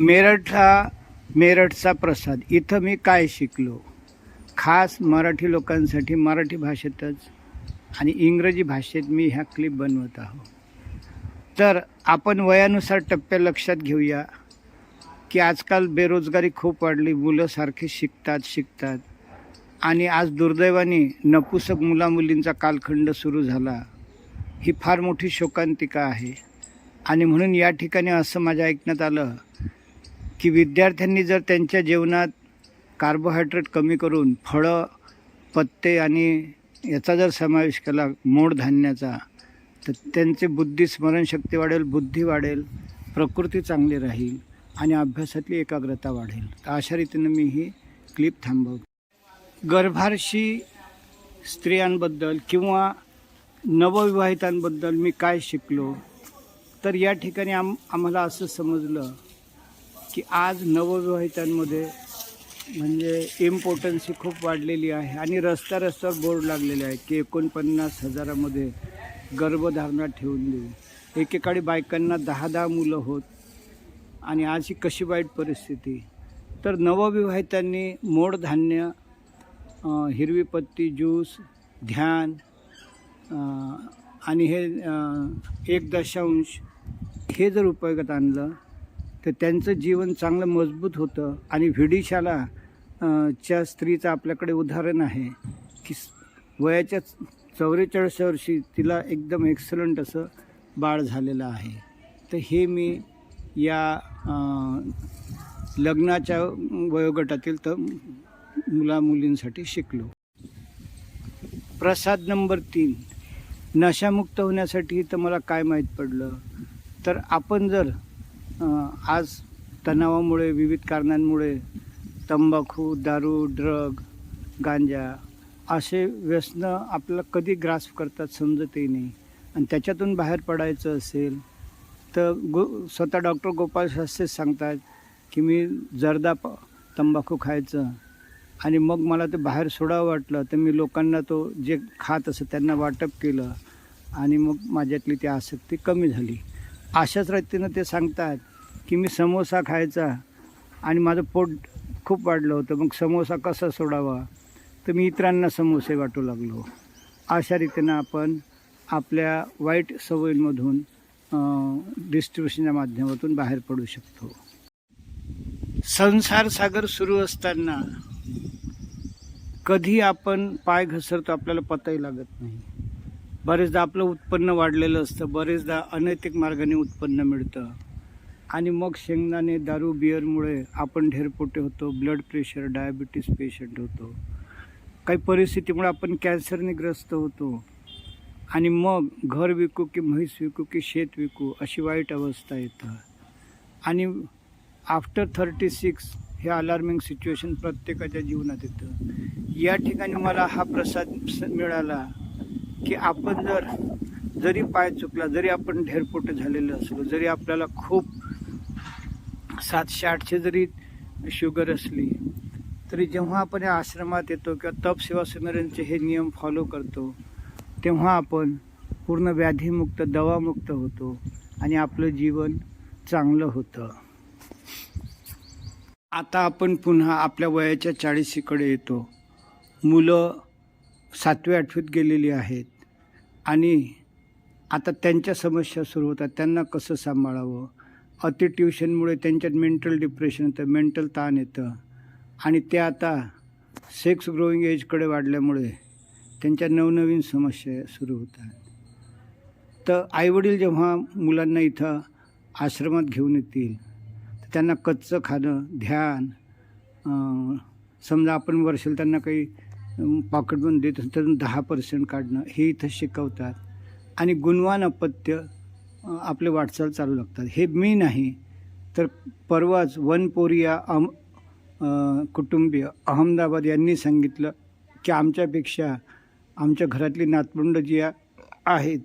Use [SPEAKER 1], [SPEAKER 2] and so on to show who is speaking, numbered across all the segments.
[SPEAKER 1] मेरठला मेरठचा प्रसाद. इथं मी काय शिकलो? खास मराठी लोकांसाठी मराठी भाषेतच आणि इंग्रजी भाषेत मी ह्या क्लिप बनवत आहो. तर आपण वयानुसार टप्प्या लक्षात घेऊया की आजकाल बेरोजगारी खूप वाढली मुलं सारखे शिकतात शिकतात. आणि आज दुर्दैवाने नपुसक मुलामुलींचा कालखंड सुरू झाला. ही फार मोठी शोकांतिका आहे. आणि म्हणून या ठिकाणी असं माझ्या ऐकण्यात आलं की विद्यार्थ्यांनी जर त्यांच्या जेवणात कार्बोहायड्रेट कमी करून फळं पत्ते आणि याचा जर समावेश केला मोड धान्याचा तर त्यांचे बुद्धी स्मरणशक्ती वाढेल बुद्धी वाढेल प्रकृती चांगली राहील आणि अभ्यासातली एकाग्रता वाढेल. तर अशा रीतीनं मी ही क्लिप थांबवतो. गर्भारशी स्त्रियांबद्दल किंवा नवविवाहितांबद्दल मी काय शिकलो तर या ठिकाणी आम आम्हाला असं समजलं की आज नवविवाहितांमध्ये म्हणजे इम्पॉर्टन्सी खूप वाढलेली आहे. आणि रस्त्या रस्त्यावर बोर्ड लागलेले आहेत की एकोणपन्नास हजारामध्ये गर्भधारणा ठेवून देऊ. एकेकाळी बायकांना दहा दहा मुलं होत आणि आज ही कशी वाईट परिस्थिती. तर नवविवाहितांनी मोडधान्य हिरवी पत्ती ज्यूस ध्यान आणि हे एक दशांश हे जर उपयोगात आणलं तर त्यांचं जीवन चांगलं मजबूत होतं आणि व्हिडिशाला च्या स्त्रीचं आपल्याकडे उदाहरण आहे की वयाच्या चौवेचाळीस वर्षी तिला एकदम एक्सलंट असं बाळ झालेलं आहे. तर हे मी या लग्नाच्या वयोगटातील तर मुला मुलींसाठी शिकलो. प्रसाद नंबर तीन नशामुक्त होण्यासाठी तर मला काय माहीत पडलं? तर आपण जर आज तणावामुळे विविध कारणांमुळे तंबाखू दारू ड्रग गांजा असे व्यसनं आपल्याला कधी ग्रास्प करतात समजतही नाही. आणि त्याच्यातून बाहेर पडायचं असेल तर गो स्वतः डॉक्टर गोपाळ शास्त्री सांगतात की मी जर्दा प तंबाखू खायचं. आणि मग मला ते बाहेर सोडावं वाटलं तर मी लोकांना तो जे खात असं त्यांना वाटप केलं. आणि मग माझ्यातली ती आसक्ती कमी झाली. अशाच रीतीनं ते सांगतात की मी समोसा खायचा आणि माझं पोट खूप वाढलं होतं. मग समोसा कसा सोडावा? तर मी इतरांना समोसे वाटू लागलो. अशा रीतीनं आपण आपल्या वाईट सवयींमधून डिस्ट्रीब्युशनच्या माध्यमातून बाहेर पडू शकतो. संसार सागर सुरू असताना कधी आपण पाय घसरतो आपल्याला पताही लागत नाही. बरेचदा आपलं उत्पन्न वाढलेलं असतं. बरेचदा अनैतिक मार्गाने उत्पन्न मिळतं. आणि मग शेंगदाणे दारू बिअरमुळे आपण ढेरपोटे होतो ब्लड प्रेशर डायबिटीस पेशंट होतो. काही परिस्थितीमुळे आपण कॅन्सरने ग्रस्त होतो. आणि मग घर विकू की म्हैस विकू की शेत विकू अशी वाईट अवस्था येतं आणि आफ्टर थर्टी सिक्स हे अलार्मिंग सिच्युएशन प्रत्येकाच्या जीवनात येतं. या ठिकाणी मला हा प्रसाद स- मिळाला की आपण जर जरी पाय चुकला जरी आपण ढेरपोटे झालेलं असलो जरी आपल्याला खूप सातशे आठशे जरी शुगर असली तरी जेव्हा आपण या आश्रमात येतो किंवा तप सेवा समेलनचे हे नियम फॉलो करतो तेव्हा आपण पूर्ण व्याधीमुक्त दवामुक्त होतो आणि आपलं जीवन चांगलं होतं. आता आपण पुन्हा आपल्या वयाच्या चाळीसीकडे येतो. मुलं सातवी आठवीत गेलेली आहेत आणि आता त्यांच्या समस्या सुरू होतात त्यांना कसं सांभाळावं? अति ट्युशनमुळे त्यांच्यात मेंटल डिप्रेशन येतं मेंटल ताण येतं. आणि ते आता सेक्स ग्रोईंग एजकडे वाढल्यामुळे त्यांच्या नवनवीन समस्या सुरू होतात. तर आईवडील जेव्हा मुलांना इथं आश्रमात घेऊन येतील तर त्यांना कच्चं खाणं ध्यान समजा आपण वर्षाला त्यांना काही पॉकेटमधून देत असेल तर दहा पर्सेंट काढणं हे इथं शिकवतात. आणि गुणवान अपत्य आपले वाटचाल चालू लागतात हे मी नाही तर परवाच वनपोरिया अम कुटुंबीय अहमदाबाद यांनी सांगितलं की आमच्यापेक्षा आमच्या घरातली नातपुंड जी आहेत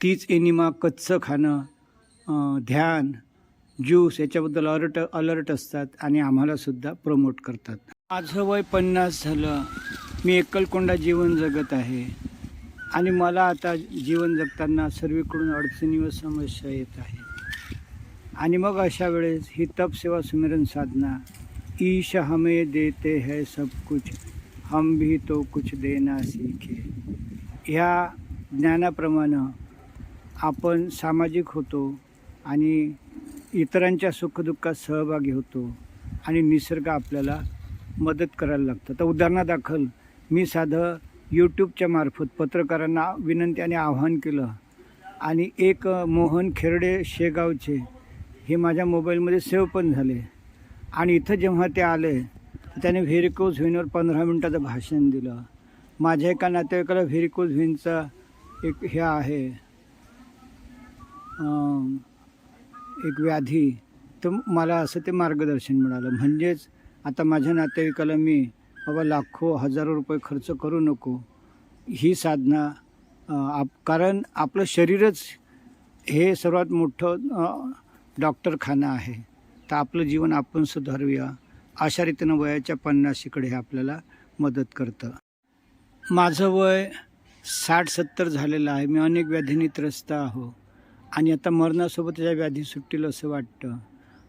[SPEAKER 1] तीच एनिमा कच्चं खाणं ध्यान ज्यूस याच्याबद्दल अलर्ट अलर्ट असतात आणि आम्हालासुद्धा प्रमोट करतात. माझं वय पन्नास झालं. मी एकलकोंडा जीवन जगत आहे. आणि मला आता जीवन जगताना सर्वीकडून अडचणी व समस्या येत आहेत. आणि मग अशा वेळेस ही तप सेवा सुमिरन साधना ईश हमें देते है सब कुछ हम भी तो कुछ देना सीखे. ह्या ज्ञानाप्रमाणे आपण सामाजिक होतो आणि इतरांच्या सुखदुःखात सहभागी होतो आणि निसर्ग आपल्याला मदत करायला लागतं. तर उदाहरणादाखल मी साधं यूट्यूबच्या मार्फत पत्रकारांना विनंती आणि आव्हान केलं. आणि एक मोहन खेरडे शेगावचे हे माझ्या मोबाईलमध्ये सेव्ह पण झाले. आणि इथं जेव्हा ते आले त्याने व्हेरिकोज व्हीनवर पंधरा मिनटाचं भाषण दिलं. माझ्या एका नातेवाईकाला व्हेरिकोज व्हेनचा एक हे आहे एक व्याधी. तर मला असं ते मार्गदर्शन मिळालं. म्हणजेच आता माझ्या नातेवाईकाला मी बाबा लाखो हजारो रुपये खर्च करू नको. ही साधना आप कारण आपलं शरीरच हे सर्वात मोठं डॉक्टरखाना आहे. तर आपलं जीवन आपण सुधारूया. अशा रीतीनं वयाच्या पन्नाशीकडे हे आपल्याला मदत करतं. माझं वय साठ सत्तर झालेलं आहे. मी अनेक व्याधींनी त्रस्त आहो. आणि आता मरणासोबत त्याच्या व्याधी सुटतील असं वाटतं.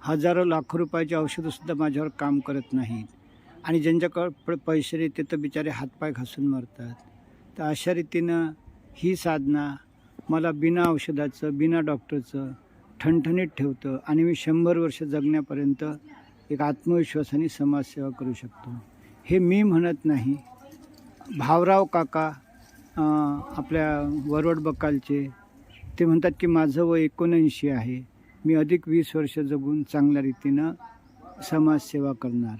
[SPEAKER 1] हजारो लाखो रुपयाची औषधंसुद्धा माझ्यावर काम करत नाहीत. आणि ज्यांच्याकडे पैसे येते तर बिचारे हातपाय घासून मरतात. तर अशा रीतीनं ही साधना मला बिना औषधाचं बिना डॉक्टरचं ठणठणीत ठेवतं आणि मी शंभर वर्ष जगण्यापर्यंत एक आत्मविश्वासाने समाजसेवा करू शकतो. हे मी म्हणत नाही. भावराव काका आपल्या वरवड बकालचे ते म्हणतात की माझं वय एकोणऐंशी आहे. मी अधिक वीस वर्ष जगून चांगल्या रीतीनं समाजसेवा करणार.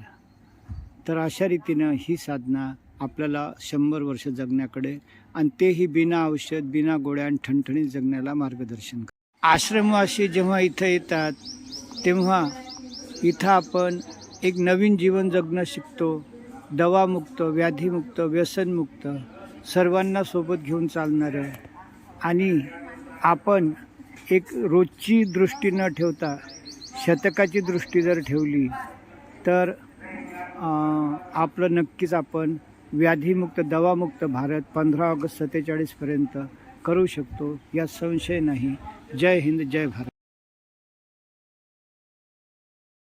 [SPEAKER 1] तर अशा रीतीनं ही साधना आपल्याला शंभर वर्ष जगण्याकडे आणि तेही बिना औषध बिना गोळ्या आणि ठणठणीत जगण्याला मार्गदर्शन कर आश्रमवासी जेव्हा इथं येतात तेव्हा इथं आपण एक नवीन जीवन जगणं शिकतो. दवामुक्त व्याधीमुक्त व्यसनमुक्त सर्वांना सोबत घेऊन चालणारं. आणि आपण एक रोजची दृष्टी न ठेवता शतकाची दृष्टी जर ठेवली तर आपलं नक्कीच आपण व्याधीमुक्त दवामुक्त भारत पंधरा ऑगस्ट सत्तेचाळीसपर्यंत करू शकतो यात संशय नाही. जय हिंद जय भारत.